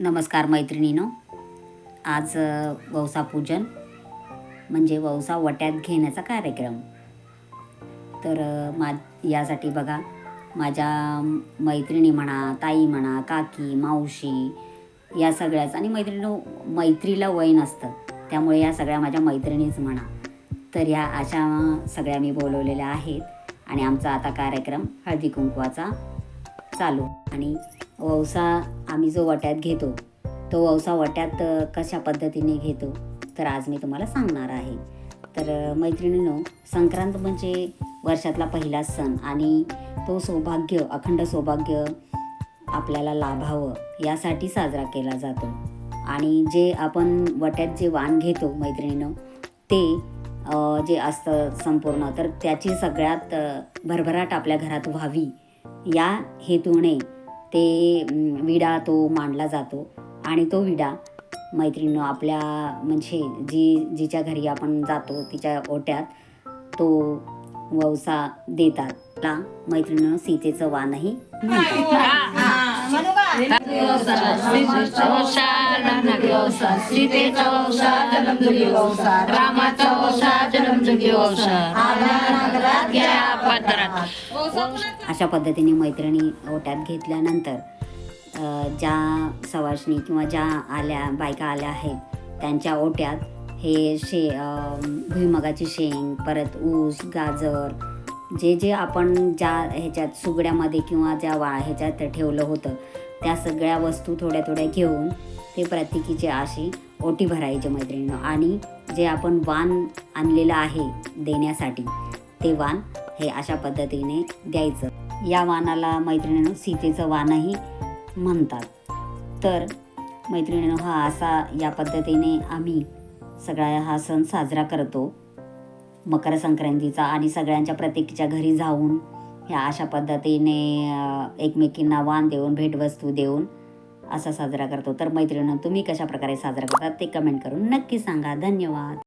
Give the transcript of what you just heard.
नमस्कार मैत्रिणीनो. आज वौसा पूजन म्हणजे वौसा वट्यात घेण्याचा कार्यक्रम. तर मा यासाठी बघा माझ्या मैत्रिणी म्हणा ताई म्हणा काकी मावशी या सगळ्याच आणि मैत्रिणी मैत्रीला वय नसतं त्यामुळे या सगळ्या माझ्या मैत्रिणीच म्हणा. तर ह्या अशा सगळ्या मी बोलवलेल्या आहेत आणि आमचा आता कार्यक्रम हळदी कुंकवाचा चालू. आणि वौसा आम्ही जो वट्यात घेतो तो वौसा वट्यात कशा पद्धतीने घेतो तर आज मी तुम्हाला सांगणार आहे. तर मैत्रिणीनो संक्रांत म्हणजे वर्षातला पहिला सण आणि तो सौभाग्य अखंड सौभाग्य आपल्याला लाभावं यासाठी साजरा केला जातो. आणि जे आपण वट्यात जे वाण घेतो मैत्रिणीनं ते जे असतं संपूर्ण तर त्याची सगळ्यात भरभराट आपल्या घरात व्हावी या हेतूने ते विडा तो मांडला जातो आणि तो विडा मैत्रिणी आपल्या म्हणजे जी जिच्या घरी आपण जातो तिच्या ओट्यात तो वौसा देतात. ला मैत्रिणीनं सीतेचं वाणही म्हणतात. अशा पद्धतीने मैत्रिणी ओट्यात घेतल्यानंतर ज्या सवाशणी किंवा ज्या आल्या बायका आल्या आहेत त्यांच्या ओट्यात हे शे भुईमगाची शेंग परत ऊस गाजर जे जे आपण ज्या ह्याच्यात सुगड्यामध्ये किंवा ज्या वा ह्याच्यात ठेवलं होतं त्या सगळ्या वस्तू थोड्या थोड्या घेऊन ते प्रत्येकीचे अशी ओटी भरायचे मैत्रिणीनं. आणि जे आपण वाण आणलेलं आहे देण्यासाठी ते वाण हे अशा पद्धतीने द्यायचं. या वाणाला मैत्रिणीनं सीतेचं वाणही म्हणतात. तर मैत्रिणीनं हा असा या पद्धतीने आम्ही सगळा हा सण साजरा करतो. मकर संक्रांतीचा आणि सगळ्यांच्या प्रत्येकीच्या घरी जाऊन ह्या अशा पद्धतीने एकमेकींना वाण देऊन भेटवस्तू देऊन असा साजरा करतो. तर मैत्रिणीनं तुम्ही कशा प्रकारे साजरा करतात ते कमेंट करून नक्की सांगा. धन्यवाद.